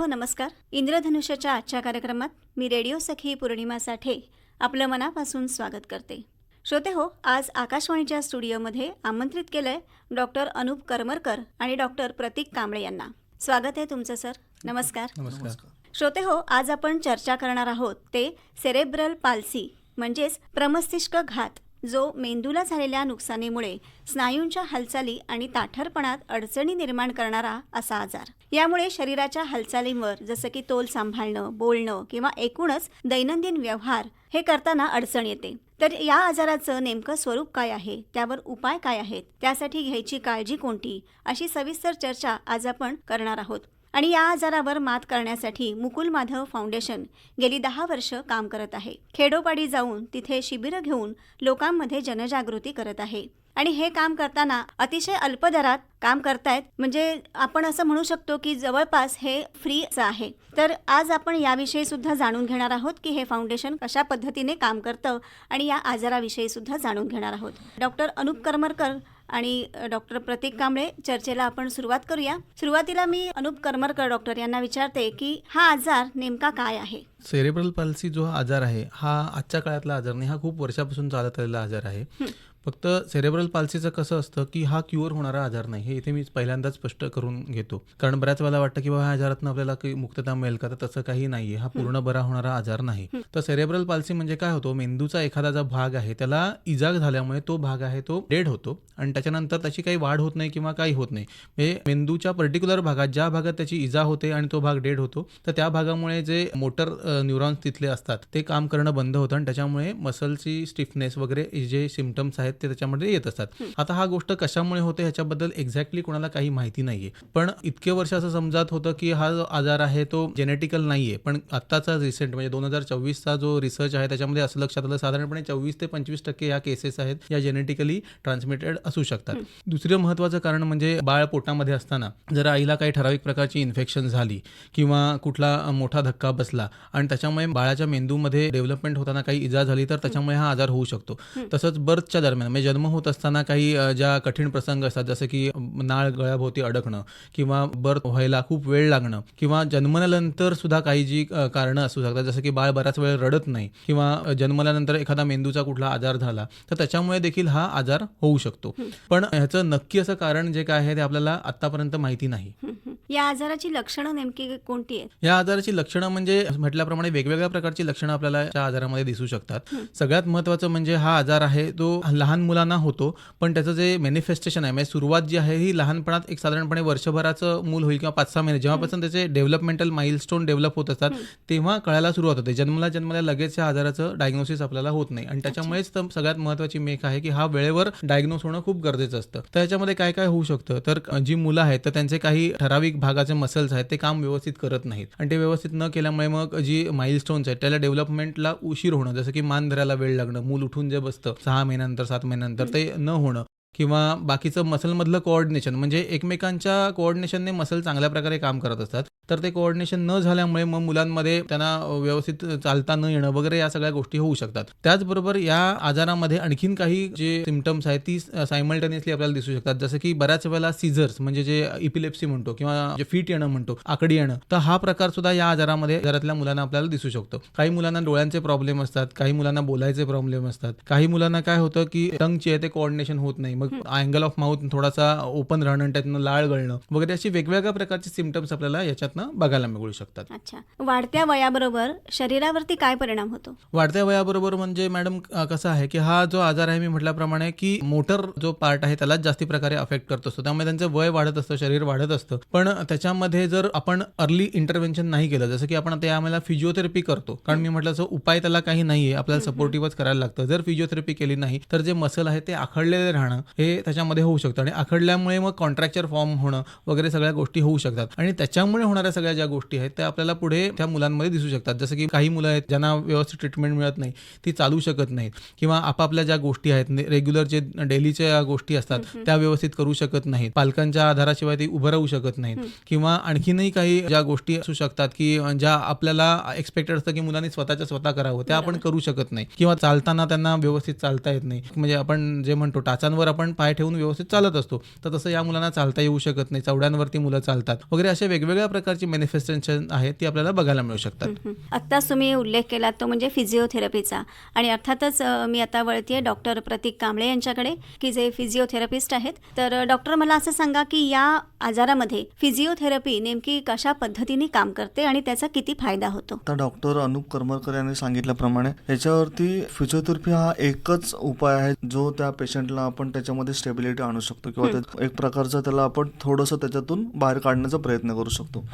हो नमस्कार. इंद्रधनुष्याच्या आजच्या कार्यक्रमात मी रेडिओ सखी पौर्णिमा साठे आपलं मनापासून स्वागत करते. श्रोते हो आज आकाशवाणीच्या स्टुडिओमध्ये आमंत्रित केलंय डॉक्टर अनुप करमरकर आणि डॉक्टर प्रतीक कांबळे यांना. स्वागत आहे तुमचं सर. नमस्कार. नमस्कार. श्रोते हो आज आपण चर्चा करणार आहोत ते सेरेब्रल पाल्सी म्हणजेच प्रमस्तिष्क घात. जो मेंदूला झालेल्या नुकसानीमुळे स्नायूंच्या हालचाली आणि ताठरपणात अडचणी निर्माण करणारा असा आजार. यामुळे शरीराच्या हालचालींवर जसं की तोल सांभाळणं बोलणं किंवा एकूणच दैनंदिन व्यवहार हे करताना अडचण येते. तर या आजाराचं नेमकं स्वरूप काय आहे? त्यावर उपाय काय आहेत? त्यासाठी घ्यायची काळजी कोणती? अशी सविस्तर चर्चा आज आपण करणार आहोत. आणि या आजारावर मात करण्यासाठी मुकुल माधव फाउंडेशन गेली दहा वर्ष काम करत आहे. खेडोपाडी जाऊन तिथे शिबिरं घेऊन लोकांमध्ये जनजागृती करत आहे. आणि हे काम करताना अतिशय अल्प दरात काम करतायत. म्हणजे आपण असं म्हणू शकतो की जवळपास हे फ्रीचं आहे. तर आज आपण याविषयी सुद्धा जाणून घेणार आहोत की हे फाउंडेशन कशा पद्धतीने काम करतं आणि या आजाराविषयी सुद्धा जाणून घेणार आहोत. डॉक्टर अनुप करमरकर आणि डॉक्टर प्रतीक कांबळे चर्चेला आपण सुरुवात करूया. सुरुवातीला मी अनुप करमरकर डॉक्टर यांना विचारते की हा आजार नेमका काय आहे? सेरेब्रल पाल्सी जो हा आजार आहे हा आजच्या काळातला आजार नाही हा खूप वर्षापासून चालत आलेला आजार आहे. फक्त सेरेब्रल पाल्सीचं कसं असतं की हा क्युअर होणारा आजार नाही. हे इथे मी पहिल्यांदाच स्पष्ट करून घेतो. कारण बऱ्याच वेळेला वाटतं की बाबा ह्या आजारातनं आपल्याला काही मुक्तता मिळेल का? तर तसं काही नाहीये. हा पूर्ण बरा होणारा आजार नाही. तर सेरेब्रल पाल्सी म्हणजे काय होतो? मेंदूचा एखादा जो भाग आहे त्याला इजा झाल्यामुळे तो भाग आहे तो डेड होतो. आणि त्याच्यानंतर त्याची काही वाढ होत नाही किंवा काही होत नाही. म्हणजे मेंदूच्या पर्टिक्युलर भागात ज्या भागात त्याची इजा होते आणि तो भाग डेड होतो तर त्या भागामुळे जे मोटर न्यूरॉन्स तिथले असतात ते काम करणं बंद होतं आणि त्याच्यामुळे मसलची स्टिफनेस वगैरे जे सिमटम्स आहेत ते त्याच्यामध्ये येत असतात. आता हा गोष्ट कशामुळे होते ह्याच्याबद्दल एक्झॅक्टली कोणाला काही माहिती नाहीये. पण इतके वर्ष असं समजत होतं की हा जो आजार आहे तो जेनेटिकल नाहीये. पण आत्ताचा रिसेंट म्हणजे दोन हजार चोवीसचा जो रिसर्च आहे त्याच्यामध्ये असं लक्षात आलं साधारणपणे चोवीस ते पंचवीस टक्के या केसेस आहेत या जेनेटिकली ट्रान्समिटेड असू शकतात. दुसरं महत्वाचं कारण म्हणजे बाळ पोटामध्ये असताना जर आईला काही ठराविक प्रकारची इन्फेक्शन झाली किंवा कुठला मोठा धक्का बसला आणि त्याच्यामुळे बाळाच्या मेंदूमध्ये डेव्हलपमेंट होताना काही इजा झाली तर त्याच्यामुळे हा आजार होऊ शकतो. तसंच बर्थच्या दरम्यान म्हणजे जन्म होत असताना काही ज्या कठीण प्रसंग असतात जसं की नाळ गळ्याभोवती अडकणं किंवा बर्थ व्हायला खूप वेळ लागणं किंवा जन्मल्यानंतर सुद्धा काही जी कारणं असू शकतात जसं की बाळ बराच वेळ रडत नाही किंवा जन्मल्यानंतर एखादा मेंदूचा कुठला आजार झाला तर त्याच्यामुळे देखील हा आजार होऊ शकतो. पण ह्याचं नक्की असं कारण जे काय आहे ते आपल्याला आतापर्यंत माहिती नाही. या आजाराची लक्षणं नेमकी कोणती आहेत? या आजाराची लक्षणं म्हणजे म्हटल्याप्रमाणे वेगवेगळ्या प्रकारची लक्षणं आपल्याला या आजारामध्ये दिसू शकतात. सगळ्यात महत्वाचं म्हणजे हा आजार आहे तो लहान मुलांना होतो पण त्याचं जे मॅनिफेस्टेशन आहे म्हणजे सुरुवात जी आहे ही लहानपणात एक साधारणपणे वर्षभराचं मूल होईल किंवा पाच सहा महिने. जेव्हापासून त्याचे डेव्हलपमेंटल माइलस्टोन डेव्हलप होत असतात तेव्हा कळायला सुरुवात होते. जन्मला जन्मला लगेच या आजाराचं डायग्नोसिस आपल्याला होत नाही. आणि त्याच्यामुळेच तर सगळ्यात महत्वाची मेक आहे की हा वेळेवर डायग्नोस होणं खूप गरजेचं असतं. तर याच्यामध्ये काय काय होऊ शकतं? तर जी मुलं आहेत तर त्यांचे काही ठराविक भागाचे मसल्स आहेत ते काम व्यवस्थित करत नाहीत. आणि ते व्यवस्थित न केल्यामुळे मग जी माइलस्टोन्स आहेत त्याला डेव्हलपमेंटला उशीर होणं जसं की मान धरायला वेळ लागणं मूल उठून जे बसतं सहा महिन्यानंतर सात महिन्यानंतर ते न होणं किंवा बाकीचं मसलमधलं कोऑर्डिनेशन म्हणजे एकमेकांच्या कोऑर्डिनेशनने मसल चांगल्या प्रकारे काम करत असतात. तर ते कोऑर्डिनेशन न झाल्यामुळे मग मुलांमध्ये त्यांना व्यवस्थित चालता न येणं वगैरे या सगळ्या गोष्टी होऊ शकतात. त्याचबरोबर या आजारामध्ये आणखीन काही जे सिमटम्स आहेत ती सायमल्टेनियसली आपल्याला दिसू शकतात. जसं की बऱ्याच वेळेला सीझर्स म्हणजे जे इपिलेप्सी म्हणतो किंवा जे फिट येणं म्हणतो आकडी येणं तर हा प्रकार सुद्धा या आजारामध्ये आजारातल्या मुलांना आपल्याला दिसू शकतो. काही मुलांना डोळ्यांचे प्रॉब्लेम असतात काही मुलांना बोलायचे प्रॉब्लेम असतात. काही मुलांना काय होतं की टंगचे आहे ते कोऑर्डिनेशन होत नाही. मग अँगल ऑफ माउथ थोडासा ओपन राहणं आणि त्यातनं लाळ गळणं वगैरे अशी वेगवेगळ्या प्रकारचे सिमटम्स आपल्याला याच्यातनं बघायला मिळू शकतात. अच्छा. वाढत्या वयाबरोबर शरीरावरती काय परिणाम होतो? वाढत्या वयाबरोबर म्हणजे मॅडम कसं आहे की हा जो आजार आहे मी म्हटल्याप्रमाणे की मोटर जो पार्ट आहे त्यालाच जास्ती प्रकारे अफेक्ट करत. असतो त्यामुळे त्यांचं वय वाढत असतं शरीर वाढत असतं. पण त्याच्यामध्ये जर आपण अर्ली इंटरव्हेन्शन नाही केलं जसं की आपण आता यामध्ये फिजिओथेरपी करतो. कारण मी म्हटलं असं उपाय त्याला काही नाहीये. आपल्याला सपोर्टिव्हच करायला लागतं. जर फिजिओथेरपी केली नाही तर जे मसल आहे ते आखडलेले राहणं हे त्याच्यामध्ये होऊ शकतं. आणि आखडल्यामुळे मग कॉन्ट्रॅक्चर फॉर्म होणं वगैरे सगळ्या गोष्टी होऊ शकतात. आणि त्याच्यामुळे होणाऱ्या सगळ्या ज्या गोष्टी आहेत त्या आपल्याला पुढे त्या मुलांमध्ये दिसू शकतात. जसं की काही मुलं आहेत ज्यांना व्यवस्थित ट्रीटमेंट मिळत नाही ती चालू शकत नाहीत. किंवा आपापल्या ज्या गोष्टी आहेत रेग्युलर जे डेलीच्या गोष्टी असतात त्या व्यवस्थित करू शकत नाहीत. पालकांच्या आधाराशिवाय ती उभं राहू शकत नाहीत. किंवा आणखीनही काही ज्या गोष्टी असू शकतात की ज्या आपल्याला एक्सपेक्टेड असतं की मुलांनी स्वतःच्या स्वतः करावं त्या आपण करू शकत नाही. किंवा चालताना त्यांना व्यवस्थित चालता येत नाही. म्हणजे आपण जे म्हणतो टाचांवर आपण पाय ठेवून व्यवस्थित चालत असतो. तर तसं या मुलांना चालता येऊ शकत नाही. चवड्यांवरती मुलं चालतात. वगैरे अशा वेगवेगळ्या प्रकारचे मॅनिफेस्टेशन आहे ती आपल्याला बघायला मिळू शकतात. आत्ताच तुम्ही उल्लेख केला तो म्हणजे फिजिओथेरपीचा आणि अर्थातच मी आता वळते डॉक्टर प्रतीक कांबळे यांच्याकडे की जे फिजिओथेरपिस्ट आहेत. तर डॉक्टर मला असं सांगा की या आजारामध्ये फिजिओथेरपी नेमकी कशा पद्धतीने काम करते आणि त्याचा किती फायदा होतो? आता डॉक्टर अनुप करमरकर यांनी सांगितल्याप्रमाणे याच्यावरती फिजिओथेरपी हा एकच उपाय आहे जो त्या पेशंटला आपण त्याच्यामध्ये स्टेबिलिटी आणू शकतो किंवा एक प्रकारचा त्याला आपण थोडंसं त्याच्यातून बाहेर काढण्याचा प्रयत्न करू शकतो.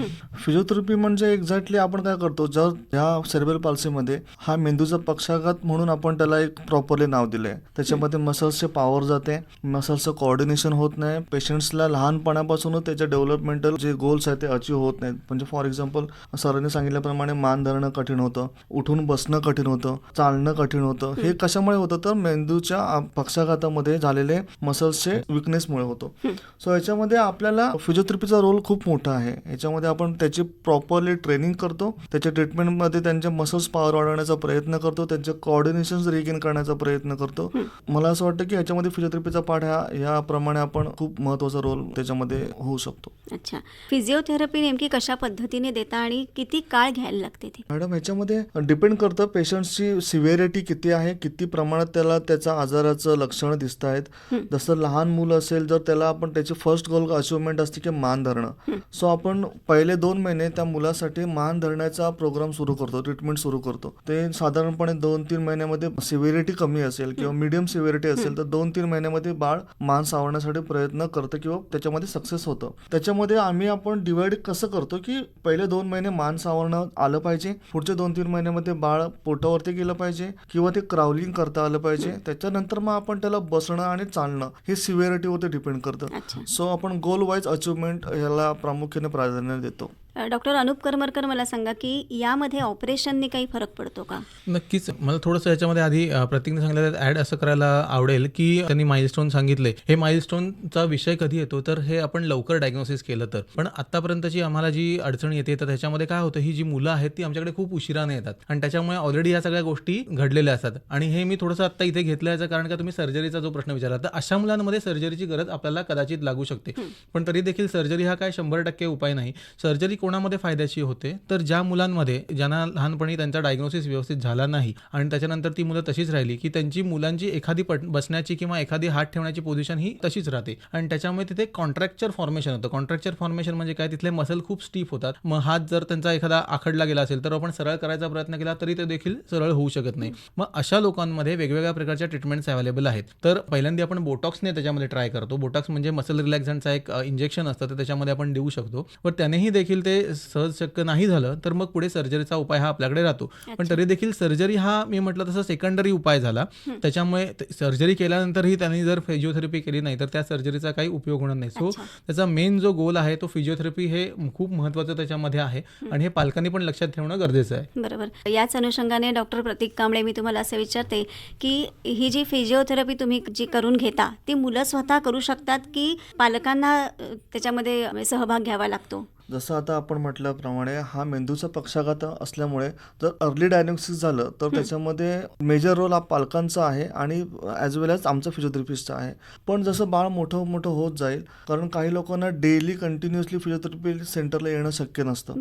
फिजिओथेरपी म्हणजे एक्झॅक्टली आपण काय करतो जर ह्या सेरेब्रल पाल्सीमध्ये हा मेंदूचा पक्षाघात म्हणून आपण त्याला एक प्रॉपरली नाव दिलंय. त्याच्यामध्ये मसल्सचे पॉवर जाते मसल्सचं कोऑर्डिनेशन होत नाही. पेशंट्सला लहानपणापासूनच त्याचे डेव्हलपमेंटल जे गोल्स आहेत ते अचीव होत नाहीत. म्हणजे फॉर एक्झाम्पल सरांनी सांगितल्याप्रमाणे मान धरणं कठीण होतं उठून बसणं कठीण होतं चालणं कठीण होतं. हे कशामुळे होतं? तर मेंदूच्या पक्षाघातामध्ये झालेले मसल्सचे विकनेसमुळे होतो. सो याच्यामध्ये आपल्याला फिजिओथेरपीचा रोल खूप मोठा आहे. याच्यामध्ये आपण त्याची प्रॉपरली ट्रेनिंग करतो. त्याच्या ट्रीटमेंटमध्ये त्यांचे मसल्स पॉवर वाढवण्याचा प्रयत्न करतो. त्यांचे कॉर्डिनेशन रिगेन करण्याचा प्रयत्न करतो. मला असं वाटतं की याच्यामध्ये फिजिओथेरपीचा पाठ हा याप्रमाणे आपण खूप महत्त्वाचा रोल त्याच्यामध्ये होऊ शकतो. अच्छा. फिजिओथेरपी नेमकी कशा पद्धतीने देता आणि किती काळ घ्यायला लागते मॅडम ह्याच्यामध्ये डिपेंड करतं पेशंटची सिव्हिरिटी किती आहे किती प्रमाणात त्याला त्याच्या आजाराचं लक्षणं दिसत आहेत जसं लहान मुलं असेल जर त्याला आपण त्याची फर्स्ट गोल अचिव्हमेंट असते की मान धरणं. सो आपण पहिले दोन महिने त्या मुलासाठी मान धरण्याचा प्रोग्राम सुरू करतो ट्रीटमेंट सुरू करतो. ते साधारणपणे दोन तीन महिन्यामध्ये सिव्हिरिटी कमी असेल किंवा मिडियम सिव्हिरिटी असेल तर दोन तीन महिन्यामध्ये बाळ मान सावरण्यासाठी प्रयत्न करतं किंवा त्याच्यामध्ये सक्सेस होतं. त्याच्यामध्ये आम्ही आपण डिवाइड कसं करतो की पहिले दोन महिने मान सावरणं आलं पाहिजे पुढचे दोन तीन महिन्यामध्ये बाळ पोटावरती गेलं पाहिजे किंवा ते क्राउलिंग करता आलं पाहिजे. त्याच्यानंतर मग आपण त्याला बसणं आणि चालणं हे सिव्हिरिटीवरती डिपेंड करतं. सो आपण गोल वाईज अचिव्हमेंट ह्याला प्रामुख्याने प्राधान्य देतो. डॉक्टर अनुप करमरकर मला सांगा की यामध्ये ऑपरेशनने काही फरक पडतो का? नक्कीच. मला थोडंसं याच्यामध्ये आधी प्रतीकने सांगितलं ॲड असं करायला आवडेल की त्यांनी माइलस्टोन सांगितले. हे माइलस्टोनचा विषय कधी येतो? तर हे आपण लवकर डायग्नोसिस केलं तर. पण आतापर्यंतची आम्हाला जी अडचण येते तर त्याच्यामध्ये काय होतं? ही जी मुलं आहेत ती आमच्याकडे खूप उशिराने येतात. आणि त्याच्यामुळे ऑलरेडी या सगळ्या गोष्टी घडलेल्या असतात. आणि हे मी थोडंसं आत्ता इथे घेतलं याचं कारण का तुम्ही सर्जरीचा जो प्रश्न विचारला तर अशा मुलांमध्ये सर्जरीची गरज आपल्याला कदाचित लागू शकते. पण तरी देखील सर्जरी हा काय शंभर टक्के उपाय नाही. सर्जरी कोणामध्ये फायद्याची होते? तर ज्या मुलांमध्ये ज्यांना लहानपणी त्यांचा डायग्नोसिस व्यवस्थित झाला नाही आणि त्याच्यानंतर ती मुलं तशीच राहिली की त्यांची मुलांची एखादी पट बसण्याची किंवा एखादी हात ठेवण्याची पोझिशन ही तशीच राहते. आणि त्याच्यामुळे तिथे कॉन्ट्रॅक्चर फॉर्मेशन होतं. कॉन्ट्रॅक्चर फॉर्मेशन म्हणजे काय? तिथले मसल खूप स्टीफ होतात. मग हात जर त्यांचा एखादा आखडला गेला असेल तर आपण सरळ करायचा प्रयत्न केला तरी ते देखील सरळ होऊ शकत नाही. मग अशा लोकांमध्ये वेगवेगळ्या प्रकारच्या ट्रीटमेंट्स अवेलेबल आहेत. तर पहिल्यांदा आपण बोटॉक्सने त्याच्यामध्ये ट्राय करतो. बोटॉक्स म्हणजे मसल रिलॅक्झंटचा एक इंजेक्शन असतं तर त्याच्यामध्ये आपण देऊ शकतो. पण त्यानेही देखील ते सहज शक्य नाही झालं तर मग पुढे सर्जरीचा उपाय हा आपल्याकडे राहतो. पण तरी देखील सर्जरी हा मी म्हटलं तसं सेकंडरी उपाय झाला. त्याच्यामुळे सर्जरी केल्यानंतरही त्यांनी जर फिजिओथेरपी केली नाही तर त्या सर्जरीचा काही उपयोग होणार नाही. सो. त्याचा मेन जो गोल आहे तो फिजिओथेरपी हे खूप महत्त्वाचं त्याच्यामध्ये आहे. आणि हे पालकांनी पण लक्षात ठेवणं गरजेचं आहे. बरोबर. याच अनुषंगाने डॉक्टर प्रतीक कांबळे मी तुम्हाला असं विचारते की ही जी फिजिओथेरपी तुम्ही जी करून घेता ती मुलं स्वतः करू शकतात की पालकांना त्याच्यामध्ये सहभाग घ्यावा लागतो? जसं आता आपण म्हटल्याप्रमाणे हा मेंदूचा पक्षाघात असल्यामुळे जर अर्ली डायग्नोसिस झालं तर त्याच्यामध्ये मेजर रोल हा पालकांचा आहे आणि ॲज वेल ॲज आमचा फिजिओथेरपिस्टचा आहे. पण जसं बाळ मोठं मोठं होत जाईल कारण काही लोकांना डेली कंटिन्युअसली फिजिओथेरपी सेंटरला येणं शक्य नसतं.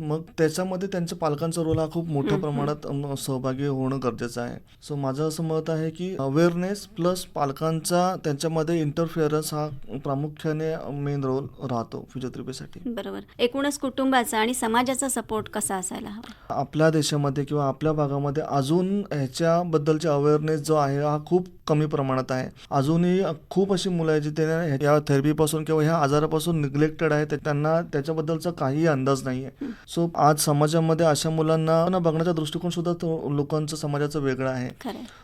मग त्याच्यामध्ये त्यांच्या पालकांचा रोल हा खूप मोठ्या प्रमाणात सहभागी होणं गरजेचं आहे. सो माझं असं मत आहे की अवेअरनेस प्लस पालकांचा त्यांच्यामध्ये इंटरफिअरन्स हा प्रामुख्याने मेन रोल राहतो फिजिओथेरपीसाठी बरोबर. एकूणच कुटुंबाचा आणि समाजाचा सपोर्ट कसा असायला हवा? आपल्या देशामध्ये किंवा आपल्या भागामध्ये अजून ह्याच्याबद्दलचे अवेअरनेस जो आहे हा खूप कमी प्रमाणात आहे. अजूनही खूप अशी मुलं आहेत जी त्यांना या थेरपीपासून किंवा ह्या आजारापासून निग्लेक्टेड आहे त्यांना त्याच्याबद्दलचा काहीही अंदाज नाही आहे. सो आज समाजामध्ये अशा मुलांना ना बघण्याचा दृष्टिकोन सुद्धा लोकांचं समाजाचं वेगळं आहे.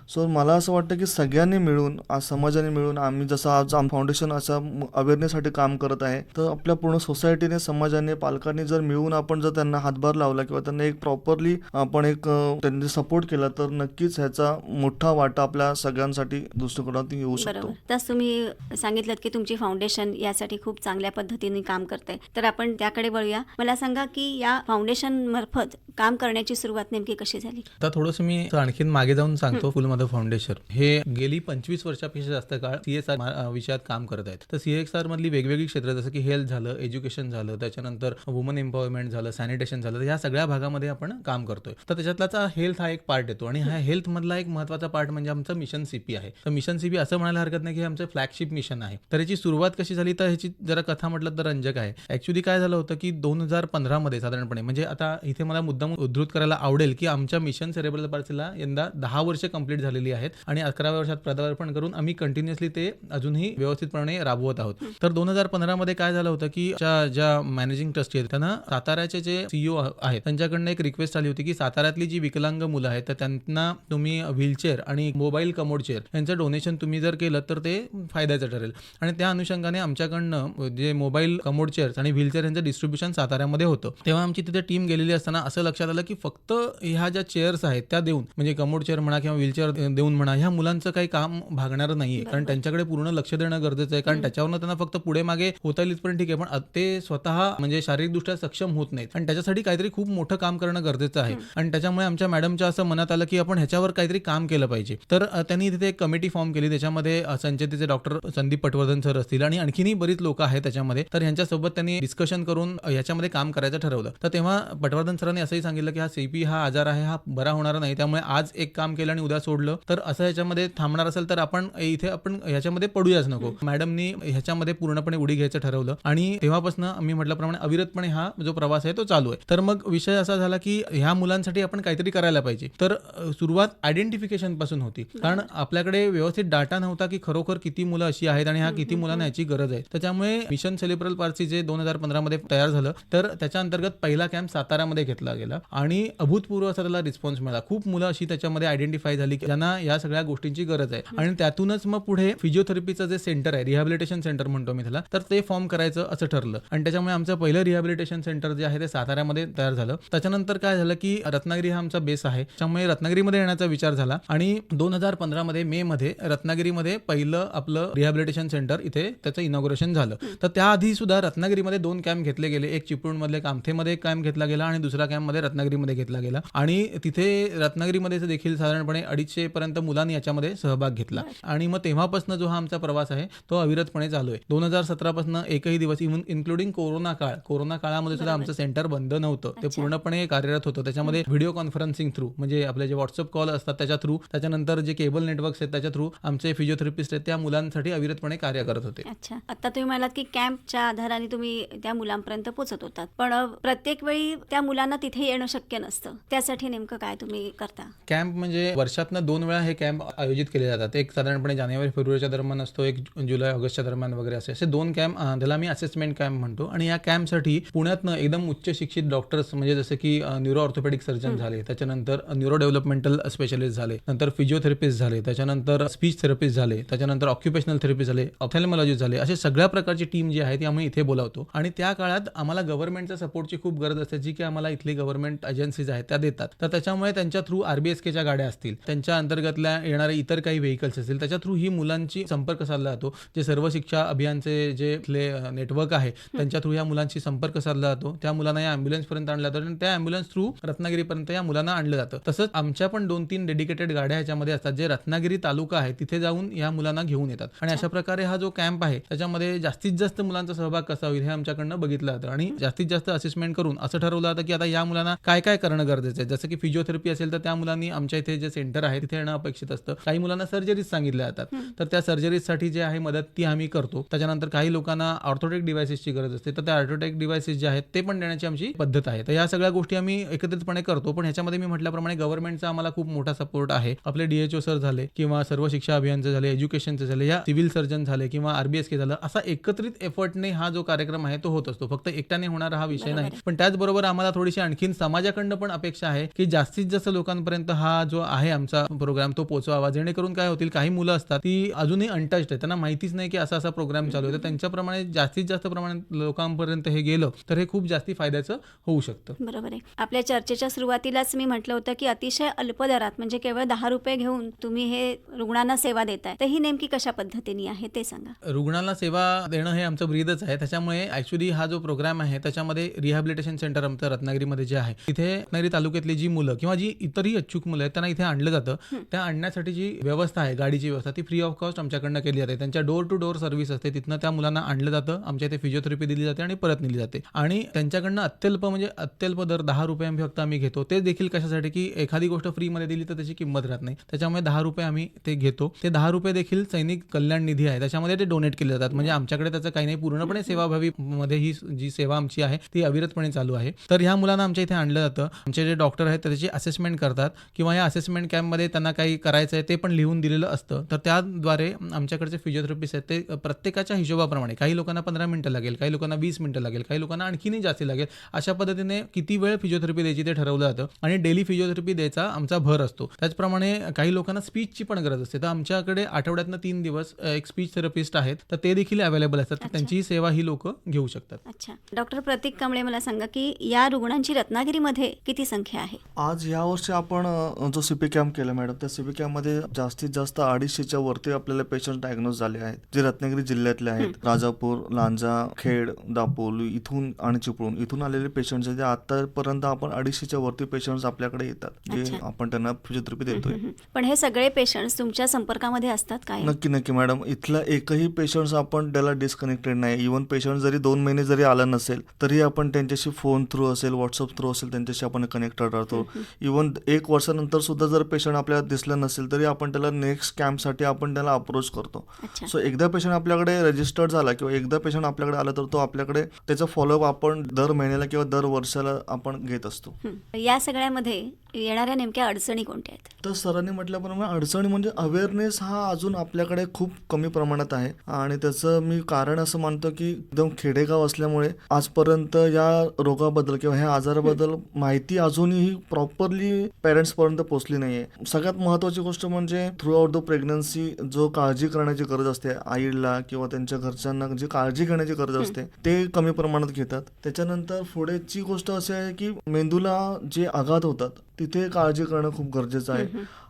सो मला असं वाटतं की सगळ्यांनी मिळून आज समाजाने मिळून आम्ही जसं आज आम फाउंडेशन असा अवेअरनेससाठी काम करत आहे तर आपल्या पूर्ण सोसायटीने समाजाने पालकांनी जर मिळून आपण जर त्यांना हातभार लावला किंवा त्यांना एक प्रॉपरली आपण एक त्यांनी सपोर्ट केला तर नक्कीच ह्याचा मोठा वाटा आपल्या सगळ्यांसाठी स्टेबिलिटी दृष्टिकोनातून येऊ शकतो. तस तुम्ही सांगितलं की तुमची फाउंडेशन यासाठी खूप चांगल्या पद्धतीने काम करते तर आपण त्याकडे वळूया. मला सांगा की या फाउंडेशन मार्फत काम करण्याची सुरुवात नेमकी कशी झाली? आता थोडंसं मी आणखीन मागे जाऊन सांगतो फुल मदर फाउंडेशन हे गेली पंचवीस वर्षापेक्षा जास्त काळ सीएसआर विषयात काम करत आहेत. तर सीएसआर मधली वेगवेगळी क्षेत्र जसं की हेल्थ झालं एज्युकेशन झालं त्याच्यानंतर वुमन एम्पॉवरमेंट झालं सॅनिटेशन झालं तर या सगळ्या भागामध्ये आपण काम करतोय. तर त्याच्यातला हेल्थ हा एक पार्ट येतो. आणि हा हेल्थ मधला एक महत्त्वाचा पार्ट म्हणजे आमचं मिशन सीपी आहे. तर मिशन सीबी असं म्हणायला हरकत नाही की हे आमचं फ्लॅगशिप मिशन आहे. तर याची सुरुवात कशी झाली? तर ह्याची जरा कथा म्हटलं तर रंजक आहे. ऍक्च्युली काय झालं होतं की दोन हजार पंधरामध्ये साधारणपणे म्हणजे आता इथे मला मुद्दाम उद्धृत करायला आवडेल की आमच्या मिशन सेरेब्रल पार्सीला यंदा दहा वर्ष कंप्लीट झालेली आहेत आणि अकराव्या वर्षात पदार्पण करून आम्ही कंटिन्युअसली ते अजूनही व्यवस्थितपणे राबवत आहोत. तर दोन हजार पंधरामध्ये काय झालं होतं की ज्या ज्या मॅनेजिंग ट्रस्टी आहेत त्यांना साताऱ्याचे जे सीईओ आहेत त्यांच्याकडनं एक रिक्वेस्ट आली होती की साताऱ्यातली जी विकलांग मुलं आहेत तर त्यांना तुम्ही व्हीलचेअर आणि मोबाईल कमोड चेअर यांचं डोनेशन तुम्ही जर केलं तर ते फायद्याचं ठरेल. आणि त्या अनुषंगाने आमच्याकडनं जे मोबाईल कमोड चेअर्स आणि व्हीलचेअर यांचं डिस्ट्रीब्युशन साताऱ्यामध्ये होतं. तेव्हा आमची तिथे टीम गेलेली असताना असं लक्षात आलं की फक्त ह्या ज्या चेअर्स आहेत त्या देऊन म्हणजे कमोड चेअर म्हणा किंवा व्हीलचेअर देऊन म्हणा ह्या मुलांचं काही काम भागणार नाहीये. कारण त्यांच्याकडे पूर्ण लक्ष देणं गरजेचं आहे. कारण त्याच्यावरनं त्यांना फक्त पुढे मागे होता येईल पण ठीक आहे पण ते स्वतः म्हणजे शारीरिकदृष्ट्या सक्षम होत नाहीत. आणि त्याच्यासाठी काहीतरी खूप मोठं काम करणं गरजेचं आहे. आणि त्याच्यामुळे आमच्या मॅडमच्या असं मनात आलं की आपण ह्याच्यावर काहीतरी काम केलं पाहिजे. तर त्यांनी तिथे एक कमिटी फॉर्म केली. त्याच्यामध्ये संचेतीचे डॉक्टर संदीप पटवर्धन सर असतील आणि आणखीनही बरीच लोक आहेत त्याच्यामध्ये. तर यांच्यासोबत त्यांनी डिस्कशन करून याच्यामध्ये काम करायचं ठरवलं. तर तेव्हा पटवर्धन सरांनी असंही सांगितलं की हा सीपी हा आजार आहे हा बरा होणार नाही. त्यामुळे आज एक काम केलं आणि उद्या सोडलं. तर असं याच्यामध्ये थांबणार असेल तर आपण इथे आपण ह्याच्यामध्ये पडूयाच नको. मॅडमनी ह्याच्यामध्ये पूर्णपणे उडी घ्यायचं ठरवलं. आणि तेव्हापासून मी म्हटल्याप्रमाणे अविरतपणे हा जो प्रवास आहे तो चालू आहे. तर मग विषय असा झाला की ह्या मुलांसाठी आपण काहीतरी करायला पाहिजे. तर सुरुवात आयडेंटिफिकेशनपासून होती. कारण आपल्या आपल्याकडे व्यवस्थित डाटा नव्हता की खरोखर किती मुलं अशी आहेत आणि ह्या किती मुलांना याची गरज आहे. त्याच्यामुळे मिशन सेलिब्रल पार्सी जे दोन हजार पंधरा मध्ये तयार झालं तर त्याच्या अंतर्गत पहिला कॅम्प सातारामध्ये घेतला गेला आणि अभूतपूर्व असा त्याला रिस्पॉन्स मिळाला. खूप मुलं अशी त्याच्यामध्ये आयडेंटिफाय झाली की ज्यांना या सगळ्या गोष्टींची गरज आहे. आणि त्यातूनच मग पुढे फिजिओथेरपीचं जे सेंटर आहे रिहॅबिलिटेशन सेंटर म्हणतो मी त्याला तर ते फॉर्म करायचं असं ठरलं. आणि त्याच्यामुळे आमचं पहिलं रिहॅबिलिटेशन सेंटर जे आहे ते साताऱ्यामध्ये तयार झालं. त्याच्यानंतर काय झालं की रत्नागिरी हा आमचा बेस आहे. त्यामुळे रत्नागिरीमध्ये येण्याचा विचार झाला आणि दोन हजार पंधरा मध्ये मे मध्ये रत्नागिरीमध्ये पहिलं आपलं रिहॅबिलिटेशन सेंटर इथे त्याचं इनॉग्रेशन झालं. तर त्याआधी सुद्धा रत्नागिरीमध्ये दोन कॅम्प घेतले गेले. एक चिपळूणमधले कामथेमध्ये एक कॅम्प घेतला गेला आणि दुसरा कॅम्पमध्ये रत्नागिरीमध्ये घेतला गेला. आणि तिथे रत्नागिरीमध्ये देखील साधारणपणे अडीचशे पर्यंत मुलांनी याच्यामध्ये सहभाग घेतला. आणि मग तेव्हापासून जो हा आमचा प्रवास आहे तो अविरतपणे चालू आहे. दोन हजार सतरापासून एकही दिवस इव्हन इन्क्लुडिंग कोरोना काळ कोरोना काळामध्ये सुद्धा आमचं सेंटर बंद नव्हतं. ते पूर्णपणे कार्यरत होतं. त्याच्यामध्ये व्हिडिओ कॉन्फरन्सिंग थ्रू म्हणजे आपले जे व्हॉट्सअप कॉल असतात त्याच्या थ्रू त्याच्यानंतर जे केबल नेटवर्क्स आहेत त्याच्या थ्रू आमचे फिजिओथेरपिस्ट आहेत त्या मुलांसाठी अविरतपणे कार्य करत होते. अच्छा. आता तुम्ही म्हणालात की कॅम्पच्या आधाराने तुम्ही त्या मुलांपर्यंत पोहोचत होतात. पण प्रत्येक वेळी त्या मुलांना तिथे येणं शक्य नसतं. त्यासाठी नेमकं काय तुम्ही करता? कॅम्प म्हणजे वर्षातनं दोन वेळा हे कॅम्प आयोजित केले जातात. एक साधारणपणे जानेवारी फेब्रुवारीच्या दरम्यान असतो एक जुलै ऑगस्टच्या दरम्यान वगैरे असे. असे दोन कॅम्प त्याला मी असेसमेंट कॅम्प म्हणतो. आणि या कॅम्पसाठी पुण्यातनं एकदम उच्च शिक्षित डॉक्टर्स म्हणजे जसे की न्यूरो ऑर्थोपेडिक सर्जन झाले. त्याच्यानंतर न्यूरो डेव्हलपमेंटल स्पेशलिस्ट झाले. नंतर फिजिओथेरपिस्ट झाले. त्याच्यानंतर स्पीच थेरपिस्ट झाले त्याच्यानंतर ऑक्युपेशनल थेरपिस्ट झाले ऑप्थॅल्मॉलॉजिस्ट झाले असे सगळ्या प्रकारची टीम जी आहे ती आम्ही इथे बोलावतो. आणि त्या काळात आम्हाला गव्हर्नमेंटच्या सपोर्टची खूप गरज असते जी की आम्हाला इथली गव्हर्नमेंट एजन्सीज आहेत त्या देतात. तर त्याच्यामुळे त्यांच्या थ्रू आरबीएसकेच्या गाड्या असतील त्यांच्या अंतर्गतल्या येणारे इतर काही व्हेकल्स असतील त्याच्या थ्रू ही मुलांची संपर्क साधला जातो. जे सर्व शिक्षा अभियानचे जे इथले नेटवर्क आहे त्यांच्या थ्रू या मुलांशी संपर्क साधला जातो. त्या मुलांना या पर्यंत आणलं जातं आणि त्या अँब्युलन्स थ्रू रत्नागिरीपर्यंत या मुलांना आणलं जातं. तसंच आमच्या पण दोन तीन डेडिकेटेड गाड्या ह्याच्यामध्ये असतात जे रत्नागिरी तालुका आहे तिथे जाऊन या मुलांना घेऊन येतात. आणि अशा प्रकारे हा जो कॅम्प आहे त्याच्यामध्ये जास्तीत जास्त मुलांचा सहभाग कसा होईल हे आमच्याकडनं बघितलं जातं. आणि जास्तीत जास्त असेसमेंट करून असं ठरवलं जातं की आता या मुलांना काय काय करणं गरजेचं आहे. जसं की फिजिओथेरपी असेल तर त्या मुलांनी आमच्या इथे जे सेंटर आहे तिथे येणं अपेक्षित असतं. काही मुलांना सर्जरीज सांगितल्या जातात. तर त्या सर्जरीजसाठी जे आहे मदत ती आम्ही करतो. त्याच्यानंतर काही लोकांना ऑर्थोटेक डिव्हायसेसची गरज असते. तर त्या ऑर्थोटेक डिव्हायसेस जे आहेत ते पण देण्याची आमची पद्धत आहे. तर या सगळ्या गोष्टी आम्ही एकत्रितपणे करतो. पण ह्याच्यामध्ये मी म्हटल्याप्रमाणे गव्हर्नमेंटचा आम्हाला खूप मोठा सपोर्ट आहे. आपले डीएचओ सर झाले किंवा सर्व शिक्षा अभियानचे झाले एज्युकेशनचे झाले या सिव्हिल सर्जन झाले किंवा आरबीएसके झालं असा एकत्रित एफर्टने हा जो कार्यक्रम आहे तो होत असतो. फक्त एकट्याने होणारा हा विषय नाही. पण त्याचबरोबर आम्हाला थोडीशी आणखीन समाजाकडनं पण अपेक्षा आहे की जास्तीत जास्त लोकांपर्यंत हा जो आहे आमचा प्रोग्राम तो पोहोचवावा. जेणेकरून काय होतील काही मुलं असतात ती अजूनही अनटच्ड आहे त्यांना माहितीच नाही की असा असा प्रोग्राम चालू आहे. तर त्यांच्याप्रमाणे जास्तीत जास्त प्रमाणात लोकांपर्यंत हे गेलं तर हे खूप जास्ती फायद्याचं होऊ शकतं. बरोबर आहे. आपल्या चर्चेच्या सुरुवातीलाच मी म्हटलं होतं की अतिशय अल्प दरात म्हणजे केवळ दहा रुपये घेऊन तुम्ही हे रुग्णांना सेवा देत आहे तर ही नेमकी कशा पद्धतीने आहे ते सांगा. रुग्णाला सेवा देणं हे आमचं ब्रीदच आहे. त्याच्यामुळे ॲक्च्युली हा जो प्रोग्राम आहे त्याच्यामध्ये रिहॅबिलिटेशन सेंटर आमचं रत्नागिरीमध्ये जे आहे तिथे रत्नागिरी तालुक्यातली जी मुलं किंवा जी इतरही इच्छुक मुलं आहेत त्यांना इथे आणलं जातं. त्या आणण्यासाठी जी व्यवस्था आहे गाडीची व्यवस्था ती फ्री ऑफ कॉस्ट आमच्याकडनं केली जाते. त्यांच्या डोर टू डोर सर्व्हिस असते. तिथनं त्या मुलांना आणलं जातं. आमच्या इथे फिजिओथेरपी दिली जाते आणि परत नेली जाते. आणि त्यांच्याकडनं अत्यल्प म्हणजे अत्यल्प दर दहा रुपये फक्त आम्ही घेतो. ते देखील कशासाठी? की एखादी गोष्ट फ्रीमध्ये दिली तर त्याची किंमत राहत नाही. त्याच्यामुळे दहा रुपये आम्ही ते घेतो. ते दहा रुपये देखील सैनिक कल्याण निधी आहे. त्याच्यामध्ये ते डोनेट केले जातात. म्हणजे आमच्याकडे त्याचं काही नाही. पूर्णपणे सेवाभावी मध्ये ही जी सेवा आमची आहे ती अविरतपणे चालू आहे. तर ह्या मुलांना आमच्या इथे आणलं जातं. आमचे जे डॉक्टर आहेत त्याची असेसमेंट करतात किंवा या असेसमेंट कॅम्पमध्ये त्यांना काही करायचं आहे ते पण लिहून दिलेलं असतं. तर त्याद्वारे आमच्याकडचे फिजिओथेरपिस्ट आहेत ते प्रत्येकाच्या हिशोबाप्रमाणे काही लोकांना पंधरा मिनिटं लागेल काही लोकांना वीस मिनिटं लागेल काही लोकांना आणखीनही जास्त लागेल अशा पद्धतीने किती वेळ फिजिओथेरपी द्यायची ते ठरवलं जातं. आणि डेली फिजिओथेरपी द्यायचा आमचा भर असतो. त्याचप्रमाणे काही लोकांना स्पीचची पण गरज असते. तर आमच्याकडे आठवड्यातनं तीन दिवस एक स्पीच थेरपिस्ट आहेत. तर ते देखील अवेलेबल असतात. तर त्यांची सेवा ही लोक घेऊ शकतात. अच्छा. डॉक्टर प्रतीक कांबळे मला सांगा की या रुग्णांची रत्नागिरीमध्ये किती संख्या आहे? आज या वर्षी आपण जो सीपी कॅम्प केला मॅडम त्या सीपी कॅम्पमध्ये जास्तीत जास्त अडीचशेच्या वरती आपल्याला पेशंट डायग्नोज झाले आहेत. जे रत्नागिरी जिल्ह्यातले आहेत. राजापूर लांजा खेड दापोली इथून आणि चिपळूण. इथून आलेले पेशंट्स आहेत. जे आतापर्यंत आपण अडीचशेच्या वरती पेशंट्स आपल्याकडे येतात. जे. आपण त्यांना फिजिओथेरपी देतोय. पण हे सगळे पेशंट्स तुमच्या संपर्कामध्ये असतात काय? नक्की नक्की मॅडम. इथला एकही पेशंट आपण त्याला डिस्कनेक्टेड नाही. इवन पेशंट जरी दोन महिने जरी आला नसेल तरी आपण त्यांच्याशी फोन थ्रू असेल व्हॉट्सअप थ्रू असेल त्यांच्याशी आपण कनेक्टेड राहतो. इवन एक वर्षानंतर सुद्धा जर पेशंट आपल्याला दिसलं नसेल तरी आपण त्याला नेक्स्ट कॅम्पसाठी आपण त्याला अप्रोच करतो. सो एकदा पेशंट आपल्याकडे रजिस्टर्ड झाला किंवा एकदा पेशंट आपल्याकडे आला तर तो आपल्याकडे त्याचा फॉलोअप आपण दर महिन्याला किंवा दर वर्षाला आपण घेत असतो. या सगळ्यामध्ये येणाऱ्या नेमक्या अडचणी कोणत्या आहेत? तर सरांनी म्हटल्याप्रमाणे अडचणी म्हणजे अवेअरनेस हा अजून आपल्याकडे खूप कमी प्रमाणात आहे. आणि त्याचं मी कारण असं मानतो की एकदम खेडेगाव असल्यामुळे आजपर्यंत या रोगाबद्दल किंवा ह्या आजाराबद्दल माहिती अजूनही प्रॉपरली पेरेंट्सपर्यंत पोहोचली नाहीये. सगळ्यात महत्वाची गोष्ट म्हणजे थ्रू आउट द प्रेग्नन्सी जो काळजी करण्याची गरज असते आईला किंवा त्यांच्या घरच्यांना जी काळजी घेण्याची गरज असते ते कमी प्रमाणात घेतात. त्याच्यानंतर पुढेची गोष्ट अशी आहे की मेंदूला जे आघात होतात तिथे काळजी करणं खूप गरजेचं आहे.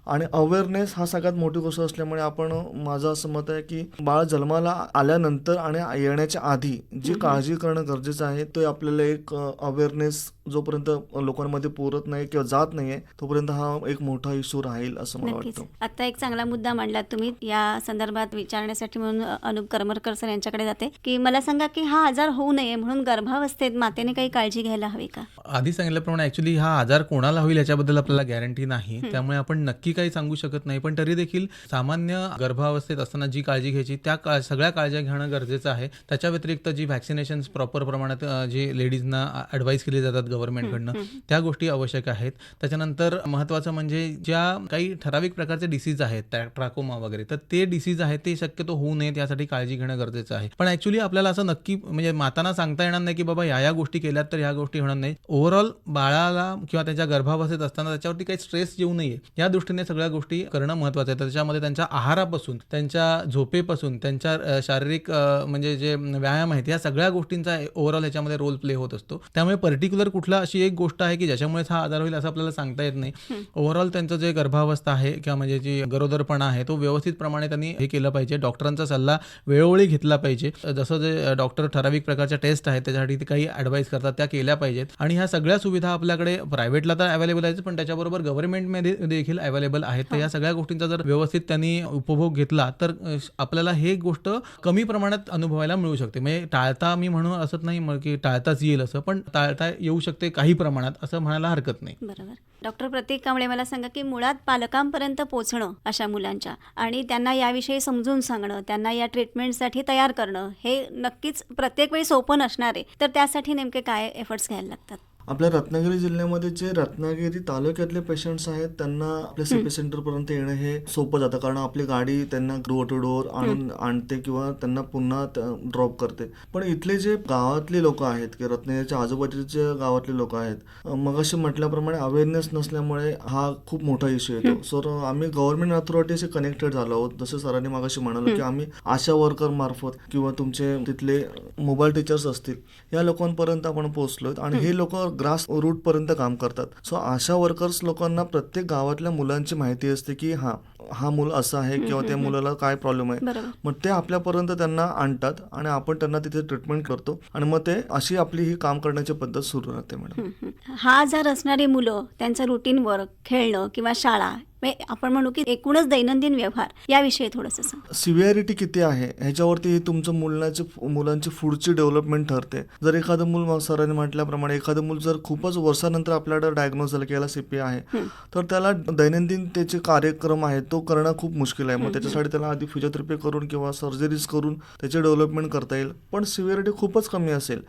आणि अवेअरनेस हा सगळ्यात मोठी गोष्ट असल्यामुळे आपण माझं असं मत आहे की बाळ जन्माला आल्यानंतर आणि येण्याच्या आधी जी काळजी करणं गरजेचं आहे ते आपल्याला एक अवेअरनेस जोपर्यंत लोकांमध्ये पोरत नाही किंवा जात नाहीये तोपर्यंत हा एक मोठा इश्यू राहील असं मला वाटतं. आता एक चांगला मुद्दा मांडलात तुम्ही या संदर्भात विचारण्यासाठी म्हणून अनुप करमरकर सर यांच्याकडे जाते की मला सांगा की हा आजार होऊ नये म्हणून गर्भावस्थेत मातेने काही काळजी घ्यायला हवी का? आधी सांगितल्याप्रमाणे ऍक्च्युली हा आजार कोणाला होईल याच्याबद्दल आपल्याला गॅरंटी नाही. त्यामुळे आपण नक्की काही सांगू शकत नाही. पण तरी देखील सामान्य गर्भावस्थेत असताना जी काळजी घ्यायची त्या सगळ्या काळज्या घेणं गरजेचं आहे. त्याच्या व्यतिरिक्त जी व्हॅक्सिनेशन प्रॉपर प्रमाणात जी लेडीजना ॲडवाईस केली जातात गव्हर्नमेंटकडनं त्या गोष्टी आवश्यक आहेत. त्याच्यानंतर महत्त्वाचं म्हणजे ज्या काही ठराविक प्रकारचे डिसीज आहेत त्या ट्राकोमा वगैरे तर ते डिसीज आहेत ते शक्यतो होऊ नयेत यासाठी काळजी घेणं गरजेचं आहे. पण ऍक्च्युली आपल्याला असं नक्की म्हणजे मातांना सांगता येणार नाही की बाबा या या गोष्टी केल्यात तर ह्या गोष्टी होणार नाही ओव्हरऑल बाळाला किंवा त्याच्या गर्भावस्थेत असताना त्याच्यावरती काही स्ट्रेस येऊ नये. या दृष्टीने सगळ्या गोष्टी करणं महत्त्वाचं आहे. त्याच्यामध्ये त्यांच्या आहारापासून त्यांच्या झोपेपासून त्यांच्या शारीरिक म्हणजे जे व्यायाम आहेत या सगळ्या गोष्टींचा ओव्हरऑल ह्याच्यामध्ये रोल प्ले होत असतो. त्यामुळे पर्टिक्युलर कुठला अशी एक गोष्ट आहे की ज्याच्यामुळेच हा आजार होईल असं आपल्याला सांगता येत नाही. ओव्हरऑल त्यांचं जे गर्भावस्था आहे किंवा म्हणजे जी गरोदरपणा आहे तो व्यवस्थित प्रमाणे त्यांनी हे केलं पाहिजे. डॉक्टरांचा सल्ला वेळोवेळी घेतला पाहिजे. जसं जे डॉक्टर ठराविक प्रकारच्या टेस्ट आहेत त्याच्यासाठी ते काही ॲडवाईस करतात त्या केल्या पाहिजेत. आणि ह्या सगळ्या सुविधा आपल्याकडे प्रायव्हेटला तर अवेलेबल आहेत. पण त्याच्याबरोबर गव्हर्नमेंटमध्ये देखील अवेलेबल आहेत तर या सगळ्या गोष्टींचा जर व्यवस्थित त्यांनी उपभोग घेतला तर आपल्याला हे गोष्ट कमी प्रमाणात अनुभवायला मिळू शकते. म्हणजे टाळता मी म्हणू असत नाही की टाळताच येईल असं पण टाळता येऊ शकते काही प्रमाणात असं म्हणायला हरकत नाही. बरोबर. डॉक्टर प्रतीक कांबळे मला सांगा की मुळात पालकांपर्यंत पोहोचणं अशा मुलांच्या आणि त्यांना याविषयी समजून सांगणं त्यांना या ट्रीटमेंटसाठी तयार करणं हे नक्कीच प्रत्येक वेळी सोपं नसणार आहे. तर त्यासाठी नेमके काय एफर्ट्स घ्यायला लागतात? आपल्या रत्नागिरी जिल्ह्यामध्ये जे रत्नागिरी तालुक्यातले पेशंट्स आहेत त्यांना आपल्या सीपी सेंटर पर्यंत येणं हे सोपं जातं. कारण आपली गाडी त्यांना डोअर टू डोअर आणून आणते किंवा त्यांना पुन्हा ड्रॉप करते. पण इथले जे गावातले लोक आहेत की रत्नागिरीच्या आजूबाजूच्या गावातले लोक आहेत मग असे म्हटल्याप्रमाणे अवेअरनेस नसल्यामुळे हा खूप मोठा इश्यू येतो. सर आम्ही गव्हर्नमेंट अथॉरिटीशी कनेक्टेड झालो आहोत. जसं सरांनी मागाशी म्हणालो की आम्ही आशा वर्कर मार्फत किंवा तुमचे तिथले मोबाईल टीचर्स असतील या लोकांपर्यंत आपण पोहोचलोय. आणि हे लोक ग्रास रूट पर्यंत काम करतात. सो अशा वर्कर्स लोकांना प्रत्येक गावातल्या मुलांची माहिती असते की हा हा मूल असं आहे किंवा त्या मुलाला काय प्रॉब्लेम आहे. मग ते आपल्यापर्यंत त्यांना आणतात आणि आपण त्यांना तिथे ट्रीटमेंट करतो आणि मग ते अशी आपली ही काम करण्याची पद्धत सुरू राहते मॅडम हं, आजार असणारी मुलं त्यांचं रुटीन वर्क खेळणं किंवा शाळा आपण म्हणू की एकूणच दैनंदिन व्यवहार याविषयी थोडंसं सिव्हिअरिटी किती आहे? ह्याच्यावरती ही तुमचं मुलाची मुलांची पुढची डेव्हलपमेंट ठरते. जर एखादं मूल सरांनी म्हटल्याप्रमाणे एखादं मूल जर खूपच वर्षानंतर आपल्याकडे डायग्नोज झालं की याला सीपी आहे. तर त्याला दैनंदिन त्याचे कार्यक्रम आहेत तो करणं खूप मुश्किल आहे. मग त्याच्यासाठी त्याला आधी फिजिओथेरपी करून किंवा सर्जरीज करून त्याची डेव्हलपमेंट करता येईल. पण सिव्हिअरिटी खूपच कमी असेल.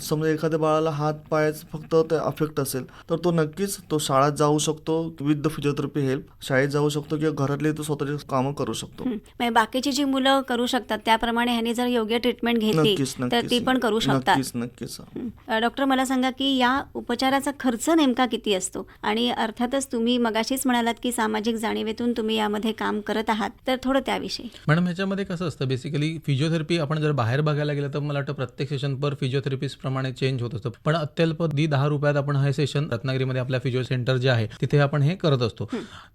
समजा एखाद्या बाळाला हात पायच फक्त ते अफेक्ट असेल तर तो नक्कीच तो शाळेत जाऊ शकतो. विथ द फिजिओथेरपी हेल्प शाळेत जाऊ शकतो किंवा घरातले तो स्वतःची कामं करू शकतो. म्हणजे बाकीची जी मुलं करू शकतात त्याप्रमाणे ह्याने जर योग्य ट्रीटमेंट घेतली तर ती पण करू शकतात. नक्कीच डॉक्टर मला सांगा की या उपचाराचा खर्च नेमका किती असतो? आणि अर्थातच तुम्ही मगाशीच म्हणालात की सामाजिक जाणीवेतून तुम्ही यामध्ये काम करत आहात तर थोडं त्याविषयी. मॅडम ह्याच्यामध्ये कसं असतं? बेसिकली फिजिओथेरपी आपण जर बाहेर बघायला गेलं तर मला वाटतं प्रत्येक सेशन पर फिजिओथेरपिस्ट प्रमाणे चेंज होत असतं. पण अत्यल्प दी दहा रुपयात आपण हे सेशन रत्नागिरीमध्ये आपल्या फिजिओ सेंटर जे आहे तिथे आपण हे करत असतो.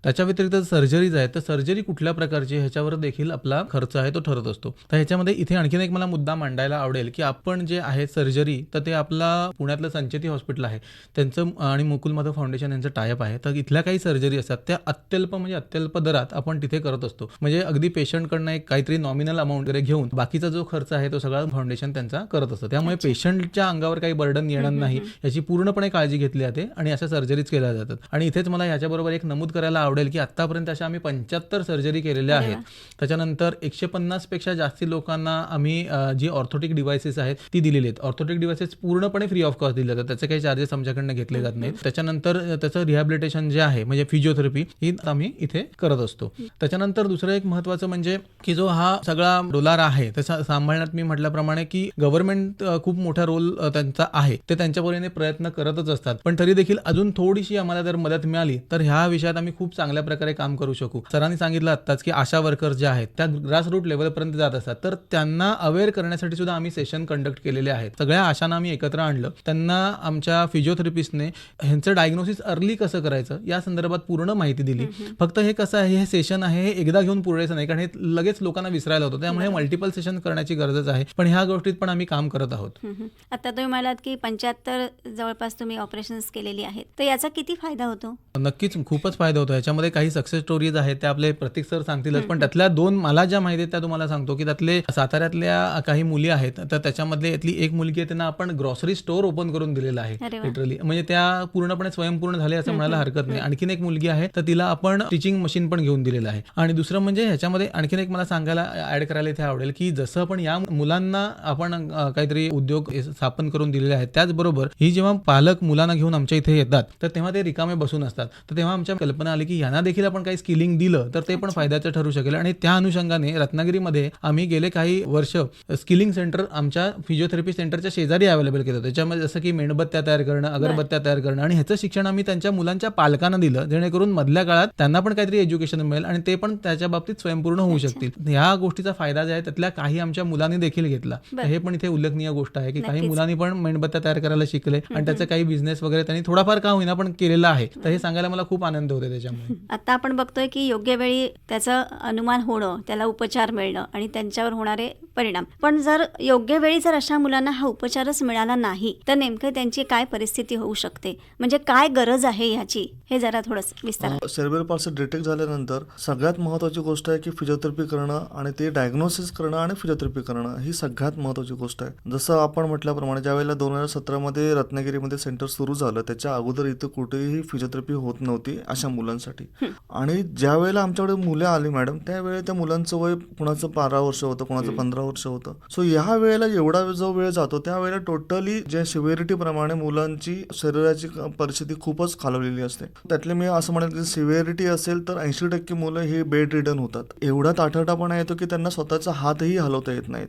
त्याच्या व्यतिरिक्त सर्जरीज आहेत तर सर्जरी कुठल्या प्रकारची ह्याच्यावर देखील आपला खर्च आहे तो ठरत असतो. तर ह्याच्यामध्ये इथे आणखीन एक मला मुद्दा मांडायला आवडेल की आपण जे आहे सर्जरी तर ते आपला पुण्यातलं संचेती हॉस्पिटल आहे. त्यांचं आणि मुकुल माधव फाउंडेशन यांचं टायप आहे. तर इथल्या काही सर्जरी असतात त्या अत्यल्प म्हणजे अत्यल्प दरात आपण तिथे करत असतो. म्हणजे अगदी पेशंटकडनं एक काहीतरी नॉमिनल अमाऊंट वगैरे घेऊन बाकीचा जो खर्च आहे तो सगळा फाउंडेशन त्यांचा करत असतं. त्यामुळे पेशंटच्या अंगावर काही बर्डन येणार नाही याची पूर्णपणे काळजी घेतली जाते आणि अशा सर्जरीज केल्या जातात. आणि इथेच मला याच्याबरोबर एक नमूद करायला आवडेल की आतापर्यंत अशा आम्ही पंच्याहत्तर सर्जरी केलेल्या आहेत. त्याच्यानंतर एकशे पन्नासपेक्षा जास्ती लोकांना आम्ही जी ऑर्थोटिक डिव्हायसेस आहेत ती दिलेली आहेत. ऑर्थोटिक डिव्हायसेस पूर्णपणे फ्री ऑफ कॉस्ट दिले जातात. त्याचे काही चार्जेस आमच्याकडनं घेतले जात नाहीत. त्याच्यानंतर त्याचं रिहॅबिलिटेशन जे आहे म्हणजे फिजिओथेरपी ही आम्ही इथे करत असतो. त्याच्यानंतर दुसरं एक महत्वाचं म्हणजे की जो हा सगळा डोलार आहे त्याचा सांभाळण्यात मी म्हटल्याप्रमाणे की गव्हर्नमेंट खूप मोठा रोल त्यांचा आहे. ते त्यांच्या परीने प्रयत्न करतच असतात. पण तरी देखील अजून थोडीशी आम्हाला जर मदत मिळाली तर ह्या विषयात आम्ही खूप चांगल्या प्रकारे काम करू शकू. सरांनी सांगितलं आत्ताच की आशा वर्कर्स ज्या आहेत त्या ग्रास रूट लेवलपर्यंत जात असतात. तर त्यांना अवेअर करण्यासाठी सुद्धा आम्ही सेशन कंडक्ट केलेले आहेत. सगळ्या आशांना आम्ही एकत्र आणलं. त्यांना आमच्या फिजिओथेरपिस्टने ह्यांचं डायग्नोसिस अर्ली कसं करायचं या संदर्भात पूर्ण माहिती दिली. फक्त हे कसं आहे हे सेशन आहे हे एकदा घेऊन पुरेसं नाही कारण हे लगेच लोकांना विसरायला होतं. त्यामुळे मल्टिपल सेशन करण्याची गरजच आहे. पण ह्या गोष्टीत पण आम्ही काम करत आहोत. आता तुम्ही म्हणालात की पंच्याहत्तर जवळपास तुम्ही ऑपरेशन्स केलेली आहेत. तर याचा किती फायदा होतो? नक्कीच खूपच फायदा होतो. याच्यामध्ये काही सक्सेस स्टोरीज आहेत त्या आपले प्रतीक सर सांगतीलच. पण त्यातल्या दोन मला ज्या माहिती आहेत त्या तुम्हाला सांगतो की त्यातले साताऱ्यातल्या काही मुली आहेत तर त्याच्यामधले यातली एक मुलगी आहे त्यांना आपण ग्रॉसरी स्टोअर ओपन करून दिलेला आहे. लिटरली म्हणजे त्या पूर्णपणे स्वयंपूर्ण झाले असं म्हणायला हरकत नाही. आणखीन एक मुलगी आहे तर तिला आपण टीचिंग मशीन पण घेऊन दिलेलं आहे. आणि दुसरं म्हणजे ह्याच्यामध्ये आणखीन एक मला सांगायला ऍड करायला इथे आवडेल की जसं आपण या मुलांना आपण काहीतरी उद्योग स्थापन करून दिलेले आहेत त्याचबरोबर ही जेव्हा पालक मुलांना घेऊन आमच्या इथे येतात तर तेव्हा ते रिकामे बसून असतात. तर तेव्हा आमच्या कल्पना आली की यांना देखील आपण काही स्किलिंग दिलं तर ते पण फायद्याचं ठरू शकेल. आणि त्या अनुषंगाने रत्नागिरीमध्ये आम्ही गेले काही वर्ष स्किलिंग सेंटर आमच्या फिजिओथेरपी सेंटरच्या शेजारी अवेलेबल केलं त्याच्यामध्ये जसं की मेणबत्त्या तयार करणं अगरबत्त्या तयार करणं आणि ह्याचं शिक्षण आम्ही त्यांच्या मुलांच्या पालकांना दिलं जेणेकरून मधल्या काळात त्यांना पण काहीतरी एज्युकेशन मिळेल आणि ते पण त्याच्या बाबतीत स्वयंपूर्ण होऊ शकतील. ह्या गोष्टीचा फायदा जे आहे त्यातल्या काही आमच्या मुलांनी देखील घेतला. हे पण इथे उल्लेखनीय गोष्ट आहे की काही. मुलांनी पण मेणबत्त्या तयार करायला शिकले आणि त्याचा काही बिझनेस वगैरे त्यांनी थोडाफार का होईना पण केलेला आहे. तर हे सांगायला मला खूप आनंद होते त्याच्यामुळे. आता आपण बघतोय की योग्य वेळी त्याचं अनुमान होणं त्याला उपचार मिळणं आणि त्यांच्यावर होणारे परिणाम. पण जर योग्य वेळी जर अशा मुलांना हा उपचारच मिळाला नाही तर नेमकं त्यांची काय परिस्थिती होऊ शकते? म्हणजे काय गरज आहे ह्याची? हे जरा थोडं विस्तार. सेरेब्रल पाल्सी डिटेक्ट झाल्यानंतर सगळ्यात महत्त्वाची गोष्ट आहे की फिजिओथेरपी करणं आणि ते डायग्नोसिस करणं आणि फिजिओथेरपी करणं ही सगळ्यात महत्त्वाची गोष्ट आहे. जसं आपण म्हटल्याप्रमाणे ज्यावेळेला दोन हजार सतरामध्ये रत्नागिरीमध्ये सेंटर सुरू झालं त्याच्या अगोदर इथं कुठेही फिजिओथेरपी होत नव्हती अशा मुलांसाठी. आणि ज्या वेळेला आमच्याकडे मुले आली मॅडम त्यावेळी त्या मुलांचं वय कुणाचं बारा वर्ष होतं कुणाचं पंधरा वर्ष होतं. सो ह्या वेळेला एवढा जो वेळ जातो त्यावेळेला टोटली जे सिव्हिरिटी प्रमाणे मुलांची शरीराची परिस्थिती खूपच खालवलेली असते. त्यातले मी असं म्हणेल की सिव्हिरिटी असेल तर ऐंशी टक्के मुलं हे बेड रिटर्न होतात. एवढा ताठरटापणा येतो की त्यांना स्वतःचा हातही हलवता येत नाहीत.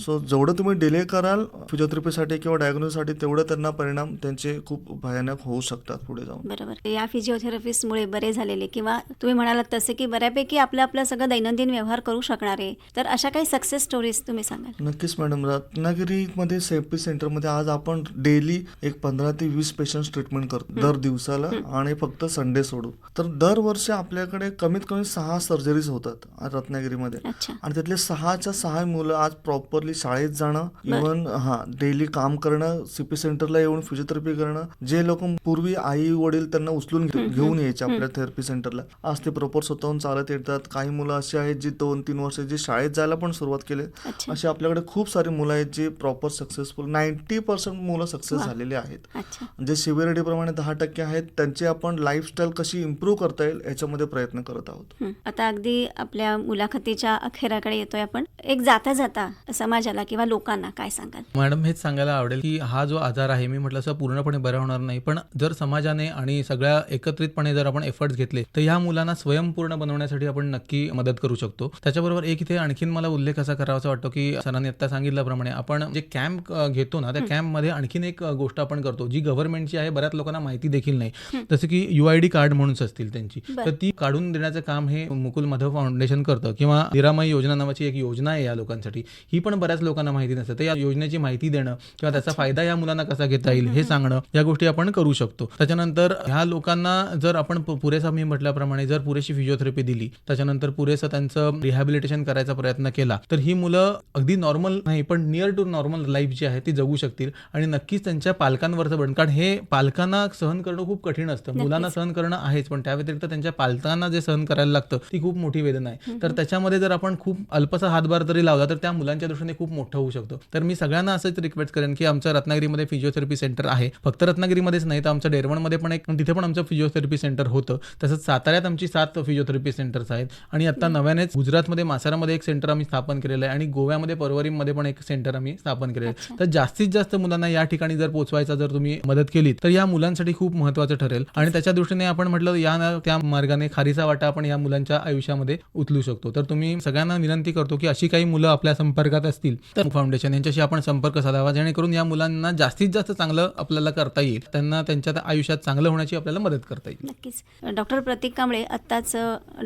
सो जेवढं तुम्ही डिले कराल फिजिओथेरपीसाठी किंवा डायग्नोसाठी तेवढं त्यांना परिणाम त्यांचे खूप भयानक होऊ शकतात पुढे जाऊन. बरोबर. या फिजिओथेरपिस्टमुळे बरे झालेले झालेले किंवा तुम्ही म्हणालात तसे की बऱ्यापैकी आपलं आपलं सगळं दैनंदिन व्यवहार करू शकणारे तर अशा काही सक्सेस स्टोरीज तुम्ही सांगाल. नक्कीच मॅडम रत्नागिरीमध्ये सेफ्टी सेंटरमध्ये आज आपण डेली एक पंधरा ते वीस पेशंट ट्रीटमेंट करतो. दर दिवसाला आणि फक्त संडे सोडून. तर दरवर्षी आपल्याकडे कमीत कमी सहा सर्जरीज होतात रत्नागिरीमध्ये. आणि त्यातले सहाच्या सहा मुलं आज प्रॉपरली शाळेत जाणं. इव्हन हा डेली काम करणं सीपी सेंटरला येऊन फिजिओथेरपी करणं जे लोक पूर्वी आई वडील त्यांना उचलून घेऊन यायचे आपल्या थेरपी सेंटरला आज ते प्रॉपर स्वतःहून चालत येतात. काही मुलं अशी आहेत जी दोन तीन वर्ष जी शाळेत जायला पण सुरुवात केली. अच्छा. अशी आपल्याकडे खूप सारी मुलं आहेत जी प्रॉपर सक्सेसफुल नाईन्टी पर्सेंट मुलं सक्सेस. झालेली आहेत. अच्छा. जे सिव्हिरिटी प्रमाणे दहा टक्के आहेत त्यांची आपण लाईफस्टाईल कशी इम्प्रूव्ह करता येईल याच्यामध्ये प्रयत्न करत आहोत. हं. आता अगदी आपल्या मुलाखतीच्या अखेराकडे येतोय आपण. एक जाता जाता समाजाला किंवा लोकांना काय सांगाल? मॅडम हेच सांगायला आवडेल की हा जो आजार आहे मी म्हटलं असं पूर्णपणे बरा होणार नाही. पण जर समाजाने आणि सगळ्या एकत्रितपणे जर आपण एफर्ट्स घेतले तर ह्या मुलांना स्वयंपूर्ण बनवण्यासाठी आपण नक्की मदत करू शकतो. त्याच्याबरोबर एक इथे आणखीन मला उल्लेख असा करावासा वाटतो की सरांनी आता सांगितल्याप्रमाणे आपण जे कॅम्प घेतो ना त्या कॅम्पमध्ये आणखीन एक गोष्ट आपण करतो जी गव्हर्नमेंटची आहे बऱ्याच लोकांना माहिती देखील नाही. जसं की यू आय डी कार्ड म्हणून असतील त्यांची. तर ती काढून देण्याचं काम हे मुकुल माधव फाउंडेशन करतं किंवा निरामय योजना नावाची एक योजना आहे या लोकांसाठी. ही पण बऱ्याच लोकांना माहिती नसते. तर या योजनेची माहिती देणं किंवा त्याचा फायदा या मुलांना कसा घेता येईल हे सांगणं या गोष्टी आपण करू शकतो. त्याच्यानंतर ह्या लोकांना जर आपण पुरेसा मी म्हटल्याप्रमाणे जर पुरेशी फिजिओथेरपी दिली त्याच्यानंतर पुरेसं त्यांचं रिहॅबिलिटेशन करायचा प्रयत्न केला तर ही मुलं अगदी नॉर्मल नाही पण नियर टू नॉर्मल लाईफ जी आहे ती जगू शकतील. आणि नक्कीच त्यांच्या पालकांवरचं बन कारण हे पालकांना सहन करणं खूप कठीण असतं. मुलांना सहन करणं आहेच पण त्या व्यतिरिक्त त्यांच्या पालकांना जे सहन करायला लागतं ती खूप मोठी वेदना आहे. तर त्याच्यामध्ये जर आपण खूप अल्पसा हातभार जरी लावला तर त्या मुलांच्या दृष्टीने खूप मोठं होऊ शकतो. तर मी सगळ्यांना असंच रिक्वेस्ट करेन की आमच्या रत्नागिरीमध्ये फिजिओथेरपी सेंटर आहे. फक्त रत्नागिरीमध्येच नाही तर आमच्या डेरवणमध्ये पण एक तिथे पण आमचं फिजिओथेरपी सेंटर होतं. तसंच साताऱ्यात आमची सात फिजिओथेरपी सेंटर्स आहेत. आणि आता नव्यानेच गुजरातमध्ये मासारामध्ये एक सेंटर आम्ही स्थापन केलेलं आहे आणि गोव्यामध्ये परवरीमध्ये पण एक सेंटर आम्ही स्थापन केलेलं आहे. तर जास्तीत जास्त मुलांना या ठिकाणी जर पोहोचवायचा जर तुम्ही मदत केली तर या मुलांसाठी खूप महत्त्वाचं ठरेल. आणि त्याच्या दृष्टीने आपण म्हटलं या त्या मार्गाने खारीचा वाटा आपण या मुलांच्या आयुष्यामध्ये उचलू शकतो. तर तुम्ही सगळ्यांना विनंती करतो की अशी काही मुलं आपल्या संपर्कात असतील तर फाउंडेशन यांच्याशी आपण संपर्क साधावा. जेणेकरून या मुलांना जास्तीत जास्त चांगलं आपल्याला करता येईल. त्यांना त्यांच्या आयुष्यात चांगलं होण्याची आपल्याला मदत करता येईल. नक्कीच. डॉक्टर प्रतीक कांबळे आत्ताच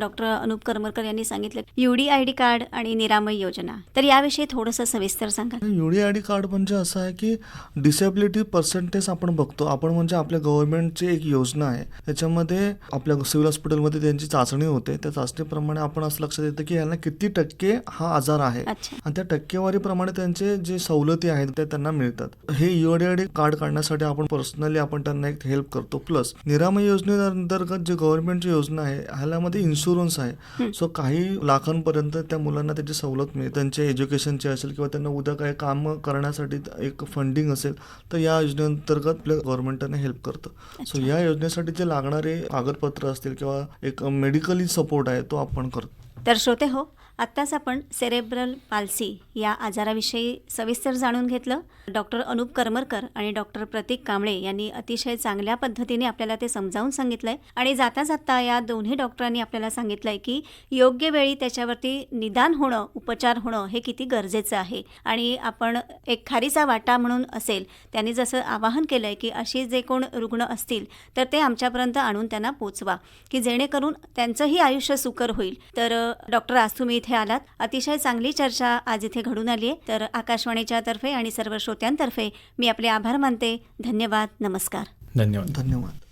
डॉक्टर अनुप करमरकर यांनी सांगितलं युडी आय डी कार्ड आणि निरामय योजना. तर याविषयी थोडंसं सविस्तर सांगाल युडी आय डी कार्ड म्हणजे असं आहे की डिसेबिलिटी पर्सेंटेज आपण बघतो. आपण म्हणजे आपल्या गव्हर्नमेंटची एक योजना आहे. त्याच्यामध्ये आपल्या सिव्हिल हॉस्पिटलमध्ये त्यांची चाचणी होते. त्या चाचणीप्रमाणे आपण असं लक्षात येतं की यांना किती टक्के हा आजार आहे. आणि त्या टक्केवारीप्रमाणे त्यांचे जे सवलती आहेत ते त्यांना मिळतात. हे युआयडी कार्ड काढण्यासाठी आपण पर्सनली आपण त्यांना एक हेल्प करतो. प्लस निरामय योजनेअंतर्गत जे गव्हर्नमेंटची योजना आहे ह्याच्यामध्ये इन्शुरन्स आहे. सो काही लाखांपर्यंत त्या मुलांना त्याची सवलत मिळते त्यांच्या एज्युकेशनची असेल किंवा त्यांना उद्या काही काम करण्यासाठी एक फंडिंग असेल तर या योजनेअंतर्गत आपल्या गव्हर्नमेंटने हेल्प करतं. सो या योजनेसाठी जे लागणारे कागदपत्र असतील किंवा एक मेडिकली सपोर्ट आहे तो आपण करतो. तर श्रोते हो आत्ताच आपण सेरेब्रल पाल्सी या आजाराविषयी सविस्तर जाणून घेतलं. डॉक्टर अनुप करमरकर आणि डॉक्टर प्रतीक कांबळे यांनी अतिशय चांगल्या पद्धतीने आपल्याला ते समजावून सांगितलंय. आणि जाता जाता या दोन्ही डॉक्टरांनी आपल्याला सांगितलंय की योग्य वेळी त्याच्यावरती निदान होणं उपचार होणं हे किती गरजेचं आहे. आणि आपण एक खारीचा वाटा म्हणून असेल त्यांनी जसं आवाहन केलंय की अशी जे कोण रुग्ण असतील तर ते आमच्यापर्यंत आणून त्यांना पोचवा. की जेणेकरून त्यांचंही आयुष्य सुकर होईल. तर डॉक्टर आज तुम्ही इथे आलात. अतिशय चांगली चर्चा आज इथे घडून आली आहे तर आकाशवाणीच्या तर्फे आणि सर्व श्रोत्यांतर्फे मी आपले आभार मानते. धन्यवाद. नमस्कार. धन्यवाद. धन्यवाद.